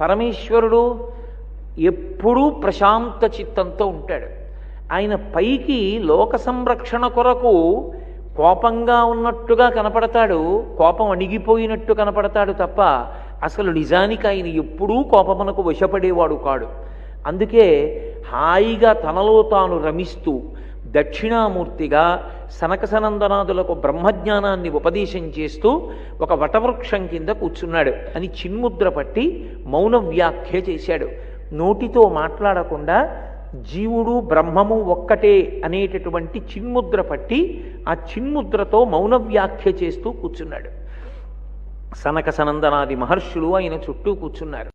పరమేశ్వరుడు ఎప్పుడూ ప్రశాంత చిత్తంతో ఉంటాడు. ఆయన పైకి లోక సంరక్షణ కొరకు కోపంగా ఉన్నట్టుగా కనపడతాడు కోపం అణిగిపోయినట్టు కనపడతాడు తప్ప అసలు నిజానికి ఆయన ఎప్పుడూ కోపమునకు వశపడేవాడు కాడు. అందుకే హాయిగా తనలో తాను రమిస్తూ దక్షిణామూర్తిగా సనకసనందనాదులకు బ్రహ్మజ్ఞానాన్ని ఉపదేశం చేస్తూ ఒక వటవృక్షం కింద కూర్చున్నాడు. అని చిన్ముద్ర పట్టి మౌన వ్యాఖ్య చేశాడు. నోటితో మాట్లాడకుండా జీవుడు బ్రహ్మము ఒక్కటే అనేటటువంటి చిన్ముద్ర పట్టి ఆ చిన్ముద్రతో మౌన వ్యాఖ్య చేస్తూ కూర్చున్నాడు. సనక సనందనాది మహర్షులు ఆయన చుట్టూ కూర్చున్నారు.